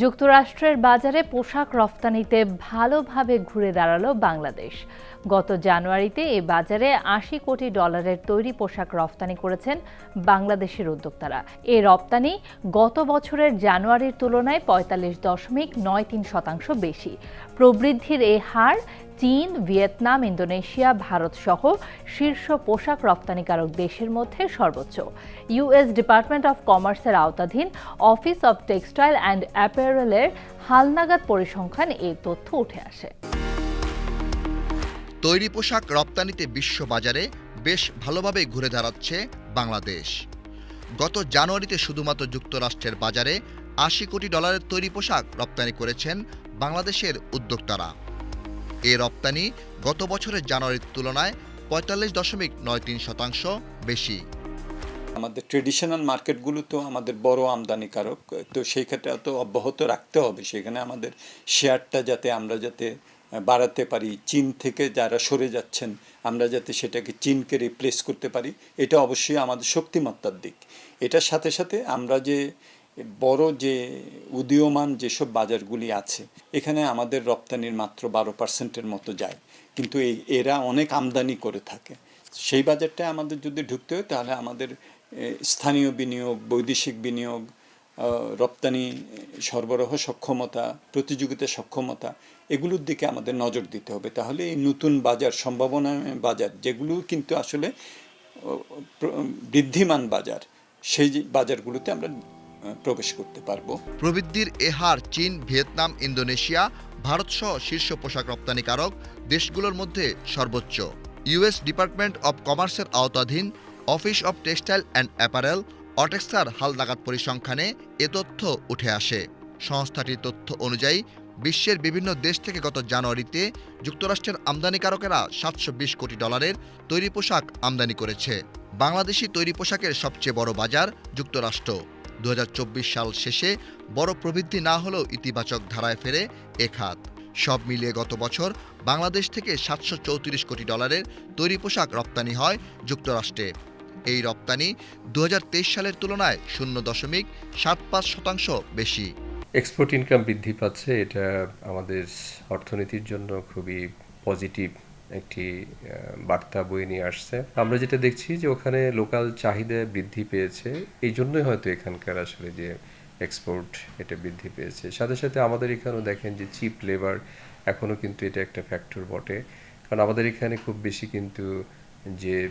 যুক্তরাষ্ট্রের বাজারে পোশাক রফতানিতে ভালোভাবে ঘুরে দাঁড়াল বাংলাদেশ। গত জানুয়ারিতে এ বাজারে আশি কোটি ডলারের তৈরি পোশাক রফতানি করেছেন বাংলাদেশের উদ্যোক্তারা। এ রপ্তানি গত বছরের জানুয়ারির তুলনায় পঁয়তাল্লিশ দশমিক নয় তিন শতাংশ বেশি। প্রবৃদ্ধির এ হার চীন, ভিয়েতনাম, ইন্দোনেশিয়া, ভারত সহ শীর্ষ পোশাক রপ্তানিকারক দেশের মধ্যে সর্বোচ্চ। ইউএস ডিপার্টমেন্ট অফ কমার্সের আওতাধীন অফিস অব টেক্সটাইল অ্যান্ড অ্যাপারেলের হালনাগাদ পরিসংখ্যান এ তথ্য উঠে আসে। তৈরি পোশাক রপ্তানিতে বিশ্ববাজারে বেশ ভালোভাবে ঘুরে দাঁড়াচ্ছে বাংলাদেশ। গত জানুয়ারিতে শুধুমাত্র যুক্তরাষ্ট্রের বাজারে আশি কোটি ডলারের তৈরি পোশাক রপ্তানি করেছেন বাংলাদেশের উদ্যোক্তারা। এ রপ্তানি গত বছরের জানুয়ারির তুলনায় পঁয়তাল্লিশ দশমিক নয় তিন শতাংশ বেশি। আমাদের ট্রেডিশনাল মার্কেটগুলো তো আমাদের বড় আমদানিকারক, তো সেই ক্ষেত্রে তো অব্যাহত রাখতে হবে। সেখানে আমাদের শেয়ারটা যাতে আমরা যাতে বাড়াতে পারি, চীন থেকে যারা সরে যাচ্ছেন, আমরা যাতে সেটাকে চীনকে রিপ্লেস করতে পারি, এটা অবশ্যই আমাদের শক্তিমত্তার দিক। এটার সাথে সাথে আমরা যে বড় যে উদীয়মান যেসব বাজারগুলি আছে, এখানে আমাদের রপ্তানির মাত্র বারো পার্সেন্টের মতো যায়। কিন্তু এই, এরা অনেক আমদানি করে থাকে। সেই বাজারটায় আমাদের যদি ঢুকতে হয়, তাহলে আমাদের স্থানীয় বিনিয়োগ, বৈদেশিক বিনিয়োগ রপ্তানি সরবরাহ সক্ষমতা, প্রতিযোগিতা সক্ষমতা, এগুলোর দিকে আমাদের নজর দিতে হবে। তাহলে এই নতুন বাজার, সম্ভাবনা বাজার, যেগুলো কিন্তু আসলে বৃদ্ধিমান বাজার, সেই বাজারগুলোতে আমরা প্রবেশ করতে পারব। প্রবৃদ্ধির এ হার চীন, ভিয়েতনাম, ইন্দোনেশিয়া ভারতসহ শীর্ষ পোশাক রপ্তানিকারক দেশগুলোর মধ্যে সর্বোচ্চ। ইউএস ডিপার্টমেন্ট অব কমার্সের আওতাধীন, office of textile and apparel অটেক্সার হালনাগাদ পরিসংখ্যানে এ তথ্য উঠে আসে। সংস্থাটির তথ্য অনুযায়ী, বিশ্বের বিভিন্ন দেশ থেকে গত জানুয়ারিতে যুক্তরাষ্ট্রের আমদানিকারকেরা সাতশো বিশ কোটি ডলারের তৈরি পোশাক আমদানি করেছে। বাংলাদেশি তৈরি পোশাকের সবচেয়ে বড় বাজার যুক্তরাষ্ট্র। দু হাজার চব্বিশ সাল শেষে বড় প্রবৃদ্ধি না হলেও ইতিবাচক ধারায় ফেরে এ খাত। সব মিলিয়ে গত বছর বাংলাদেশ থেকে সাতশো চৌত্রিশ কোটি ডলারের তৈরি পোশাক রপ্তানি হয় যুক্তরাষ্ট্রে। এই রপ্তানি দুহাজার তেইশ সালের তুলনায় শূন্য দশমিক সাত পাঁচ শতাংশ বেশি। এক্সপোর্ট ইনকাম বৃদ্ধি পাচ্ছে, এটা আমাদের অর্থনীতির জন্য খুবই পজিটিভ একটি বার্তা বয়ে নিয়ে আসছে। আমরা যেটা দেখছি যে ওখানে লোকাল চাহিদা বৃদ্ধি পেয়েছে, এই জন্যই হয়তো এখানকার আসলে যে এক্সপোর্ট এটা বৃদ্ধি পেয়েছে। সাথে সাথে আমাদের এখানেও দেখেন যে চিপ লেবার এখনও কিন্তু এটা একটা ফ্যাক্টর বটে। কারণ আমাদের এখানে খুব বেশি কিন্তু যে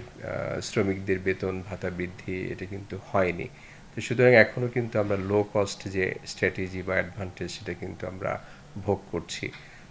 শ্রমিকদের বেতন, ভাতা বৃদ্ধি এটা কিন্তু হয়নি। তো সুতরাং এখনও কিন্তু আমরা লো কস্ট যে স্ট্র্যাটেজি বা অ্যাডভান্টেজ সেটা কিন্তু আমরা ভোগ করছি।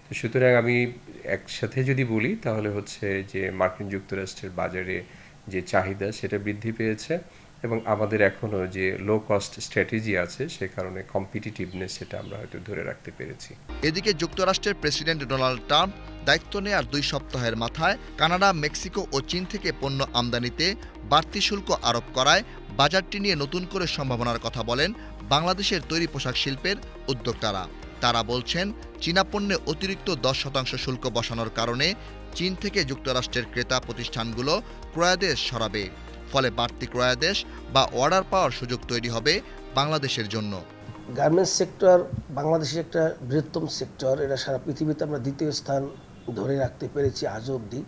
তো সুতরাং আমি একসাথে যদি বলি, তাহলে হচ্ছে যে, মার্কিন যুক্তরাষ্ট্রের বাজারে যে চাহিদা সেটা বৃদ্ধি পেয়েছে। এবং আমাদের এখনও যে লো কস্ট স্ট্র্যাটেজি আছে, সে কারণে কম্পিটিটিভনেস সেটা আমরা হয়তো ধরে রাখতে পেরেছি। এদিকে যুক্তরাষ্ট্রের প্রেসিডেন্ট ডোনাল্ড ট্রাম্প দায়িত্ব নেয়ার দুই সপ্তাহের মাথায় কানাডা, মেক্সিকো ও চীন থেকে পণ্য আমদানিতে বাড়তি শুল্ক আরোপ করায় বাজারটি নিয়ে নতুন করে সম্ভাবনার কথা বলেন বাংলাদেশের তৈরি পোশাক শিল্পের উদ্যোক্তারা। তারা বলছেন, চীনা পণ্যে অতিরিক্ত দশ শতাংশ শুল্ক বসানোর কারণে চীন থেকে যুক্তরাষ্ট্রের ক্রেতা প্রতিষ্ঠানগুলো ক্রয়াদেশ সরাবে। ফলে বাড়তি ক্রয়াদেশ বা অর্ডার পাওয়ার সুযোগ তৈরি হবে বাংলাদেশের জন্য। গার্মেন্টস সেক্টর বাংলাদেশের একটা বৃহত্তম সেক্টর, এটা সারা পৃথিবীতে আমরা দ্বিতীয় স্থান ধরে রাখতে পেরেছি আজও অবধি।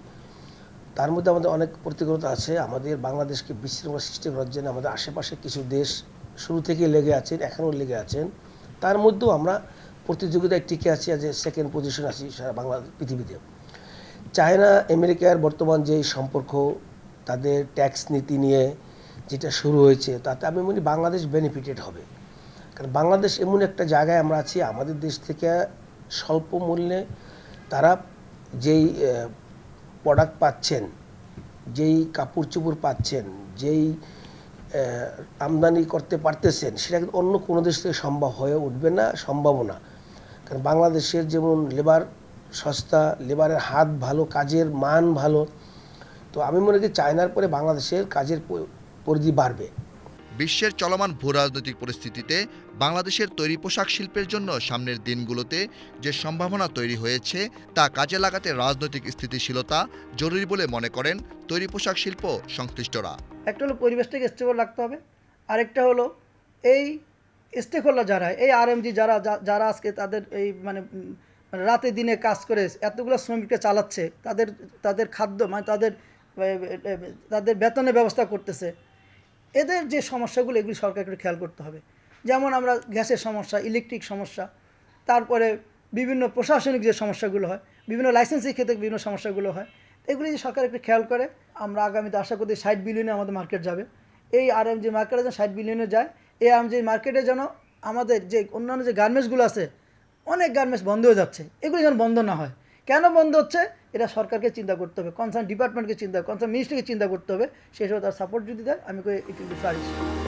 তার মধ্যে আমাদের অনেক প্রতিকূলতা আছে। আমাদের বাংলাদেশকে বিশৃঙ্খলা সৃষ্টি করার জন্য আমাদের আশেপাশে কিছু দেশ শুরু থেকে লেগে আছেন, এখনও লেগে আছেন। তার মধ্যেও আমরা প্রতিযোগিতায় টিকে আছি আজ সেকেন্ড পজিশন আছি সারা বাংলা পৃথিবীতে। চায়না, আমেরিকার বর্তমান যে সম্পর্ক তাদের ট্যাক্স নীতি নিয়ে যেটা শুরু হয়েছে, তাতে আমি মনে বাংলাদেশ বেনিফিটেড হবে। কারণ বাংলাদেশ এমন একটা জায়গায় আমরা আছি, আমাদের দেশ থেকে স্বল্প মূল্যে তারা যেই প্রোডাক্ট পাচ্ছেন, যেই কাপড় চোপড় পাচ্ছেন, যেই আমদানি করতে পারতেছেন, সেটা কিন্তু অন্য কোনো দেশ থেকে সম্ভব হয়ে উঠবে না সম্ভাবনা না। কারণ বাংলাদেশের যেমন লেবার সস্তা লেবারের হাত ভালো, কাজের মান ভালো তো আমি মনে করি চায়নার পরে বাংলাদেশের কাজের পরিধি বাড়বে। বিশ্বের চলমান ভূ রাজনৈতিক পরিস্থিতিতে বাংলাদেশের তৈরি পোশাক শিল্পের জন্য সামনের দিনগুলোতে যে সম্ভাবনা তৈরি হয়েছে তা কাজে লাগাতে রাজনৈতিক স্থিতিশীলতা জরুরি বলে মনে করেন তৈরি পোশাক শিল্প সংশ্লিষ্টরা। একটা হলো পরিবেশটাকে স্টেবল রাখতে হবে আরেকটা হলো এই স্টেক হোল্ডার যারা এই আরএমজি যারা যারা আজকে তাদের এই মানে মানে রাতে দিনে কাজ করে এতগুলো শ্রমিককে চালাচ্ছে তাদের তাদের খাদ্য মানে তাদের তাদের বেতনের ব্যবস্থা করতেছে। এদের যে সমস্যাগুলো, এগুলি সরকারকে খেয়াল করতে হবে। যেমন আমরা গ্যাসের সমস্যা, ইলেকট্রিক সমস্যা, তারপরে বিভিন্ন প্রশাসনিক যে সমস্যাগুলো হয়, বিভিন্ন লাইসেন্সের ক্ষেত্রে বিভিন্ন সমস্যাগুলো হয়, এগুলি যে সরকার একটু খেয়াল করে, আমরা আগামীতে আশা করি ষাট বিলিয়নে আমাদের মার্কেট যাবে। এই আর এম জি মার্কেটে যেন ষাট বিলিয়নে যায়, এই আর এম জি মার্কেটে যেন আমাদের যে অন্যান্য যে গার্মেন্টসগুলো আছে, অনেক গার্মেন্টস বন্ধ হয়ে যাচ্ছে। এগুলি যেন বন্ধ না হয়। কেন বন্ধ হচ্ছে? এটা সরকারকে চিন্তা করতে হবে কনসার্ন ডিপার্টমেন্টকে চিন্তা কনসার্ন মিনিস্ট্রিকে চিন্তা করতে হবে সেই সব তার সাপোর্ট যদি দেয়, আমি কই ইট উইল বি